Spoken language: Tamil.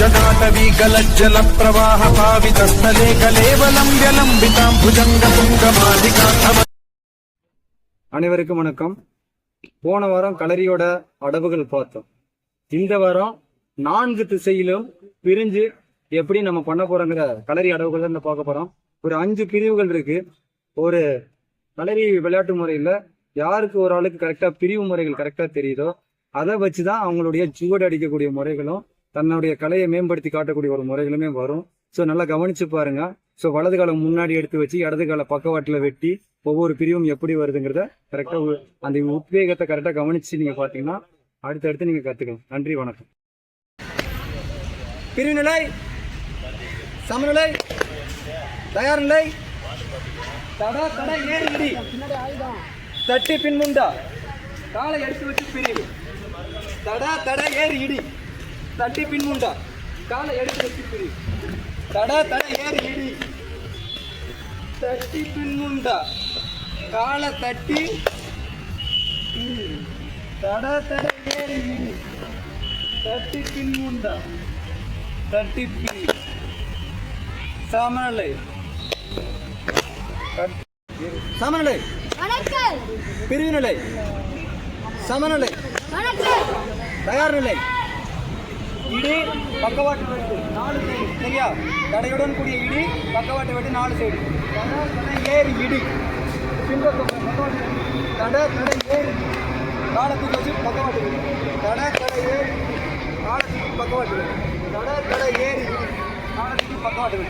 जटाटवी गलज्जल प्रवाह पावितस्थले कलेवलं व्यलम्बितां भुजङ्गपुङ्गमालिकाथव அனைவருக்கும் வணக்கம் போன வாரம் களரியோட அடவுகள் பார்த்தோம் இந்த வாரம் நான்கு திசையிலும் பிரிஞ்சு எப்படி நம்ம பண்ண போறோங்கிற களரி அடவுகள் தான் பார்க்க போறோம் ஒரு அஞ்சு பிரிவுகள் இருக்கு ஒரு களரி விளையாட்டு முறையில யாருக்கு ஒரு ஆளுக்கு கரெக்டா பிரிவு முறைகள் கரெக்டா தெரியுதோ அதை வச்சுதான் அவங்களுடைய சுவடு அடிக்கக்கூடிய முறைகளும் தன்னுடைய கலையை மேம்படுத்தி காட்டக்கூடிய ஒரு முறைகளுமே வரும். ஸோ நல்லா கவனிச்சு பாருங்க. ஸோ வலது காலம் முன்னாடி எடுத்து வச்சு இடது கால பக்கவாட்டில் வெட்டி ஒவ்வொரு பிரிவும் எப்படி வருதுங்கிறத கரெக்டாக அந்த உத்வேகத்தை கரெக்டாக கவனிச்சு நீங்கள் பார்த்தீங்கன்னா அடுத்தடுத்து நீங்கள் கற்றுக்கலாம் நன்றி வணக்கம். பிரிவுநிலை சமநிலை தயார் நிலை தடா தடா ஏறி இடி தட்டி பின்முண்டா காலை எடுத்து வச்சு பிரிவு. தடா தடா ஏறி இடி. தட்டி பின்முண்டா காலை எடுத்து வச்சு பிரிவு தடா தடா ஏறி இடி தட்டி பின்முண்டா காலை தட்டி. தடா தடா ஏறி இடி தட்டி பின்முண்டா தட்டி பிரி. சமநிலை சமநிலை வணக்கம். பிரிவுநிலை சமநிலை தயார் நிலை இடி பக்கவாட்டு வெட்டு நாலு சைடு சரியா? தடையுடன் கூடிய இடி பக்கவாட்டு வெட்டு நாலு சைடு ஏறு இடி. தடை தடை ஏறு காலத்துக்கு வச்சு பக்கவாட்டு வெட்டு. தடை தடை ஏறு காலத்துக்கு பக்கவாட்டு வெட்டு. தடை தடை ஏறு காலத்துக்கு பக்கவாட்டு வெட்டு.